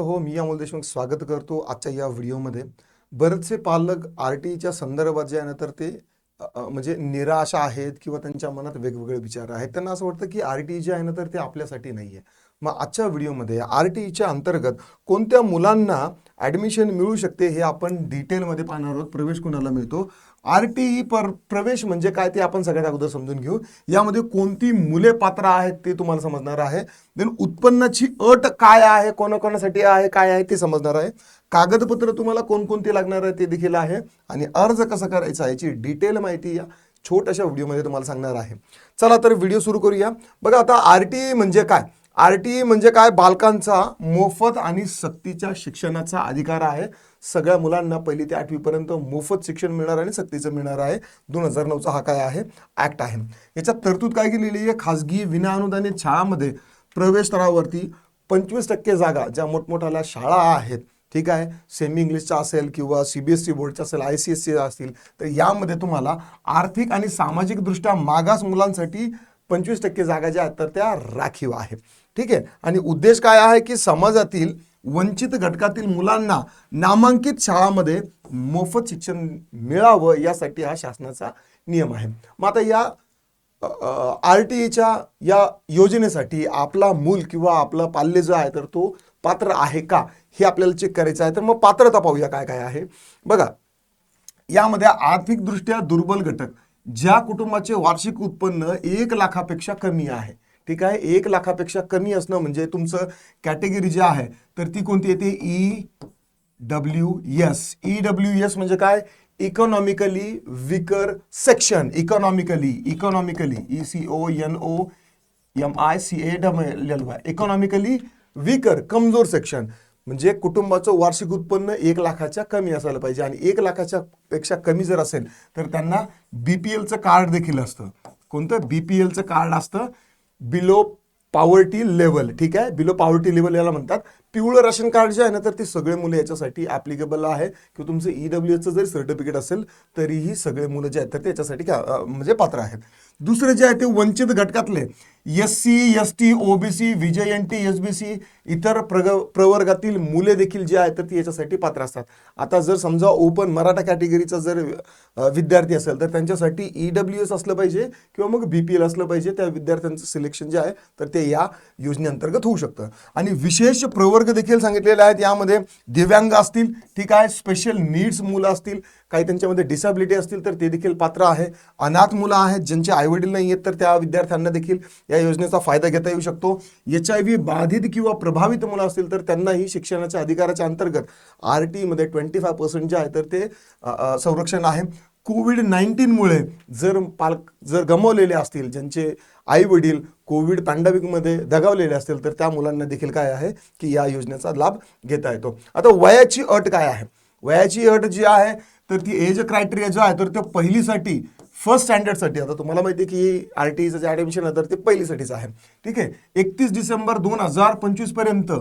हो मी अमोल देशमुख स्वागत करतो आजच्या या व्हिडिओमध्ये. बरेचसे पालक आर टीच्या संदर्भात जे आहे ना तर ते म्हणजे निराश आहेत किंवा त्यांच्या मनात वेगवेगळे विचार आहेत. त्यांना असं वाटतं की आर टी जे आहे ना तर ते आपल्यासाठी नाही आहे मग आजच्या व्हिडिओमध्ये आर टी ईच्या अंतर्गत कोणत्या मुलांना ॲडमिशन मिळू शकते हे आपण डिटेलमध्ये पाहणार आहोत. प्रवेश कुणाला मिळतो? आर टी ई पर प्रवेश म्हणजे काय ते आपण सगळ्यात अगोदर समजून घेऊ. यामध्ये कोणती मुले पात्र आहेत ते तुम्हाला समजणार आहे. देन उत्पन्नाची अट काय आहे कोणाकोणासाठी आहे काय आहे ते समजणार आहे. कागदपत्र तुम्हाला कोणकोणती लागणार आहे ते देखील आहे. आणि अर्ज कसा करायचा याची डिटेल माहिती या छोट्याशा व्हिडिओमध्ये तुम्हाला सांगणार आहे. चला तर व्हिडिओ सुरू करूया. बघा आता आर टी ई म्हणजे काय? आर टी ई म्हणजे काय? बालकांचा मोफत आणि सक्तीच्या शिक्षणाचा अधिकार आहे. सगळ्या मुलांना पहिली ते आठवीपर्यंत मोफत शिक्षण मिळणार आणि सक्तीचं मिळणार आहे. दोन हजार नऊचा हा काय आहे? ऍक्ट आहे. याच्यात तरतूद काय केलेली आहे? खाजगी विनाअनुदानित शाळांमध्ये प्रवेश स्तरावरती पंचवीस टक्के जागा ज्या मोठमोठ्या शाळा आहेत ठीक आहे? सेमी इंग्लिशच्या असेल किंवा सी बी एस सी बोर्डच्या असेल आय सी एस सी असतील तर यामध्ये तुम्हाला आर्थिक आणि सामाजिकदृष्ट्या मागास मुलांसाठी पंचवीस टक्के जागा ज्या आहेत तर त्या राखीव आहे ठीक आहे? आणि उद्देश काय आहे की समाजातील वंचित घटकातील मुलांना नामांकित शाळामध्ये मोफत शिक्षण मिळावं यासाठी हा शासनाचा नियम आहे. मग आता या आर टी ईच्या या योजनेसाठी आपला मूल किंवा आपला पाल्य जो आहे तर तो पात्र आहे का? हे आपल्याला चेक करायचं आहे. तर मग पात्रता पाहूया काय काय आहे. बघा यामध्ये आर्थिकदृष्ट्या दुर्बल घटक ज्या कुटुंबाचे वार्षिक उत्पन्न एक लाखापेक्षा कमी आहे ठीक आहे? एक लाखापेक्षा कमी असणं म्हणजे तुमचं कॅटेगरी जे आहे तर ती कोणती येते? E W S E W S म्हणजे काय? Economically weaker section. Economically economically. E C O N O M I C A double L Y economically weaker कमजोर सेक्शन. म्हणजे कुटुंबाचं वार्षिक उत्पन्न एक लाखाच्या कमी असायला पाहिजे आणि एक लाखाच्या पेक्षा कमी जर असेल तर त्यांना बीपीएलचं कार्ड देखील असतं. कोणतं? बीपीएलचं कार्ड असतं बिलो पॉवर्टी लेवल ठीक आहे? बिलो पॉवर्टी लेवल याला म्हणतात. पिवळं राशन कार्ड जे आहे ना तर ते सगळे मुलं याच्यासाठी ॲप्लिकेबल आहे. किंवा तुमचं ई डब्ल्यू एचं जरी सर्टिफिकेट असेल तरीही सगळे मुलं जे आहेत तर ते याच्यासाठी म्हणजे पात्र आहेत. दुसरे जे आहे ते वंचित घटकातले. S C S T OBC विजय N T S B C इतर प्रग प्रवर्गातील मुले देखील जे आहेत तर ती याच्यासाठी पात्र असतात. आता जर समजा ओपन मराठा कॅटेगरीचा जर विद्यार्थी असेल तर त्यांच्यासाठी ई डब्ल्यू एस असलं पाहिजे किंवा मग बी पी एल असलं पाहिजे त्या विद्यार्थ्यांचं सिलेक्शन जे आहे तर ते या योजनेअंतर्गत होऊ शकतं. आणि विशेष प्रवर्ग देखील सांगितलेले आहेत. यामध्ये दिव्यांग असतील ठीक आहे स्पेशल नीड्स मुलं असतील काही त्यांच्यामध्ये डिसॅबिलिटी असतील तर ते देखील पात्र आहे. अनाथ मुलं आहेत ज्यांचे आईवडील नाही आहेत तर त्या विद्यार्थ्यांना देखील या योजनेचा फायदा घेता येऊ शकतो. एच आय व्ही बाधित किंवा प्रभावित मुलं असतील तर त्यांनाही शिक्षणाच्या अधिकाराच्या अंतर्गत आर टीमध्ये ट्वेंटी फाय पर्सेंट जे आहे तर ते संरक्षण आहे. कोविड नाईन्टीनमुळे जर पालक जर गमावलेले असतील ज्यांचे आई वडील कोविड पॅन्डेमिकमध्ये दगावलेले असतील तर त्या मुलांना देखील काय आहे की या योजनेचा लाभ घेता येतो. आता वयाची अट काय आहे? वयाची अट जी आहे तर ती एज क्रायटेरिया जो आहे तर ते पहिलीसाठी फर्स्ट स्टँडर्डसाठी आता तुम्हाला माहिती आहे की आर टी ईचं जे ॲडमिशन आहे तर ते पहिलीसाठीच आहे. ठीक आहे? एकतीस डिसेंबर दोन हजार पंचवीसपर्यंत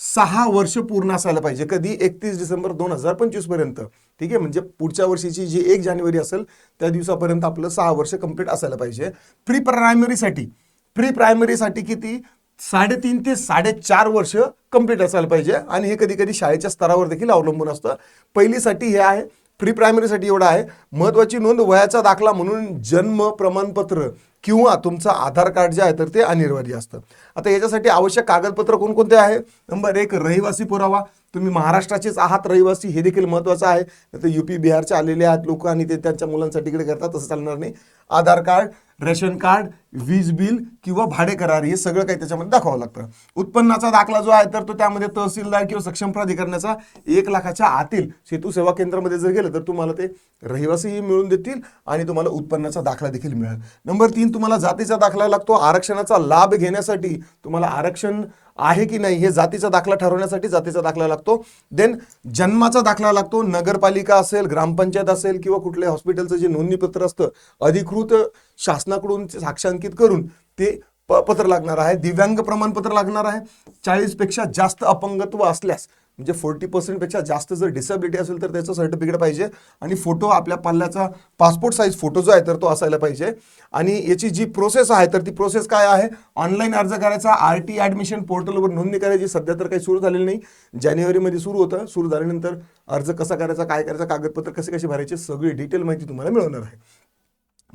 सहा वर्ष पूर्ण असायला पाहिजे. कधी? एकतीस डिसेंबर दोन हजार पंचवीसपर्यंत ठीक आहे? म्हणजे पुढच्या वर्षीची जी एक जानेवारी असेल त्या दिवसापर्यंत आपलं सहा वर्ष कंप्लीट असायला पाहिजे. प्री प्रायमरीसाठी प्री प्रायमरीसाठी किती? साडेतीन ते साडेचार वर्ष कंप्लीट असायला पाहिजे. आणि हे कधी कधी शाळेच्या स्तरावर देखील अवलंबून असतं. पहिलीसाठी हे आहे प्री प्रायमरीसाठी एवढं आहे. महत्वाची नोंद वयाचा दाखला म्हणून जन्म प्रमाणपत्र किंवा तुमचं आधार कार्ड जे आहे तर ते अनिवार्य असतं. आता याच्यासाठी आवश्यक कागदपत्र कोणकोणते आहे? नंबर एक रहिवासी पुरावा. तुम्ही महाराष्ट्राचेच आहात रहिवासी. हे देखील महत्त्वाचं आहे. तर यू पी बिहारचे आलेले आहेत लोक आणि ते त्यांच्या मुलांसाठी इकडे करतात तसं चालणार नाही. आधार कार्ड रेशन कार्ड वीज बिल किंवा भाडे करार हे सगळं काही त्याच्यामध्ये दाखवावं लागतं. उत्पन्नाचा दाखला जो आहे तर तो त्यामध्ये तहसीलदार किंवा सक्षम प्राधिकरणाचा एक लाखाच्या आतील सेतू सेवा केंद्रामध्ये जर गेलं तर तुम्हाला ते रहिवासीही मिळून देतील आणि तुम्हाला उत्पन्नाचा दाखला देखील मिळेल. नंबर तीन तुम्हाला जातीचा दाखला लागतो. आरक्षणाचा लाभ घेण्यासाठी तुम्हाला आरक्षण आहे की नाही हे जातीचा दाखला ठरवण्यासाठी जातीचा दाखला लागतो. देन जन्माचा दाखला लागतो. नगरपालिका असेल ग्रामपंचायत असेल किंवा कुठल्या हॉस्पिटलचं जे नोंदणीपत्र असतं अधिकृत शासनाकडून ते साक्षांकित करून ते प- पत्र लागणार आहे. दिव्यांग प्रमाणपत्र लागणार आहे. चाळीसपेक्षा जास्त अपंगत्व असल्यास म्हणजे फोर्टी पर्सेंटपेक्षा जास्त जर डिसेबिलिटी असेल तर त्याचं सर्टिफिकेट पाहिजे. आणि फोटो आपल्या पाल्याचा पासपोर्ट साईज फोटो जो आहे तर तो असायला पाहिजे. आणि याची जी प्रोसेस आहे तर ती प्रोसेस काय आहे? ऑनलाईन अर्ज करायचा आर टी ॲडमिशन पोर्टलवर नोंदणी करायची. सध्या तर काही सुरू झालेली नाही. जानेवारीमध्ये सुरू होतं. सुरू झाल्यानंतर अर्ज कसा करायचा काय करायचा कागदपत्र कसे कसे भरायचे सगळी डिटेल माहिती तुम्हाला मिळवणार आहे.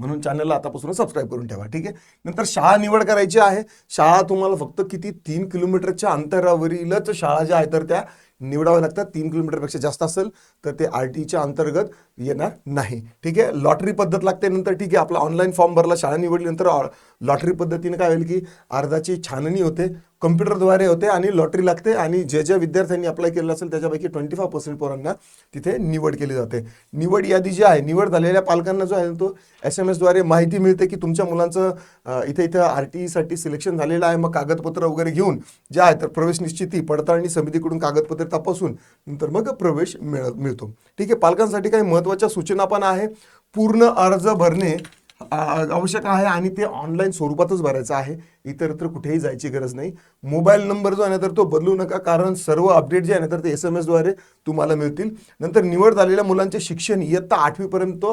म्हणून चॅनलला आतापासून सबस्क्राईब करून ठेवा ठीक आहे? नंतर शाळा निवड करायची आहे. शाळा तुम्हाला फक्त किती तीन किलोमीटरच्या अंतरावरीलच शाळा ज्या आहेत तर त्या निवडाव्या लागतात तीन किलोमीटरपेक्षा जास्त असेल तर ते आर टीच्या अंतर्गत येणार नाही. ठीक आहे? लॉटरी पद्धत लागते नंतर ठीक आहे आपला ऑनलाईन फॉर्म भरला शाळा निवडल्यानंतर लॉटरी पद्धतीने काय होईल की अर्जाची छाननी होते कम्प्युटरद्वारे होते आणि लॉटरी लागते आणि जे ज्या विद्यार्थ्यांनी अप्लाय केलं असेल त्याच्यापैकी ट्वेंटी फाय पर्सेंट पोरांना तिथे निवड केली जाते. निवड यादी जी आहे निवड झालेल्या पालकांना जो आहे तो एस एम एसद्वारे माहिती मिळते की तुमच्या मुलांचं इथे इथं आर टी ईसाठी सिलेक्शन झालेलं आहे. मग कागदपत्र वगैरे घेऊन जे आहे तर प्रवेश निश्चिती पडताळणी समितीकडून कागदपत्र तपासून नंतर मग प्रवेश मिळ मिळतो. ठीक आहे पालकांसाठी काही महत्त्वाच्या सूचना पण आहे. पूर्ण अर्ज भरणे आवश्यक आहे आणि ते ऑनलाईन स्वरूपातच भरायचं आहे. इतरत्र कुठेही जायची गरज नाही. मोबाईल नंबर जो आहे ना तर तो बदलू नका कारण सर्व अपडेट जे आहे ना तर ते एस एम एसद्वारे तुम्हाला मिळतील. नंतर निवड झालेल्या मुलांचे शिक्षण इयत्ता आठवीपर्यंत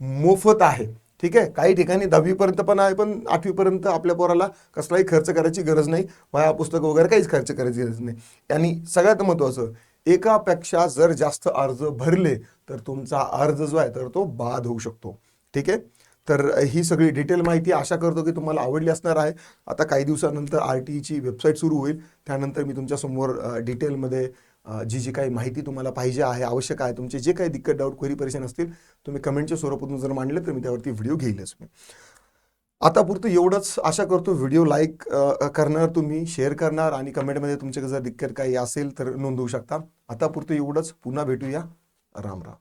मोफत आहे. ठीक आहे? काही ठिकाणी दहावीपर्यंत पण आहे पण आठवीपर्यंत आपल्या पोराला कसलाही खर्च करायची गरज नाही. वया पुस्तकं वगैरे काहीच खर्च करायची गरज नाही. आणि सगळ्यात महत्त्वाचं एकापेक्षा जर जास्त अर्ज भरले तर तुमचा अर्ज जो आहे तर तो बाद होऊ शकतो. ठीक आहे? तर ही सगळी डिटेल माहिती आशा करतो की तुम्हाला आवडली असणार आहे. आता काही दिवसानंतर आर टीची वेबसाईट सुरू होईल. त्यानंतर मी तुमच्यासमोर डिटेलमध्ये जी जी काही माहिती तुम्हाला पाहिजे आहे आवश्यक आहे तुमचे जे काही दिक्कत डाऊट क्वेरी परेशान असतील तुम्ही कमेंटच्या स्वरूपातून जर मांडले तर मी त्यावरती व्हिडिओ घेईलच मी. आता पुरतं एवढंच आशा करतो व्हिडिओ लाईक करणार तुम्ही शेअर करणार आणि कमेंटमध्ये तुमच्या जर दिक्कत काही असेल तर नोंदवू शकता. आता पुरतं एवढंच पुन्हा भेटूया. राम राम.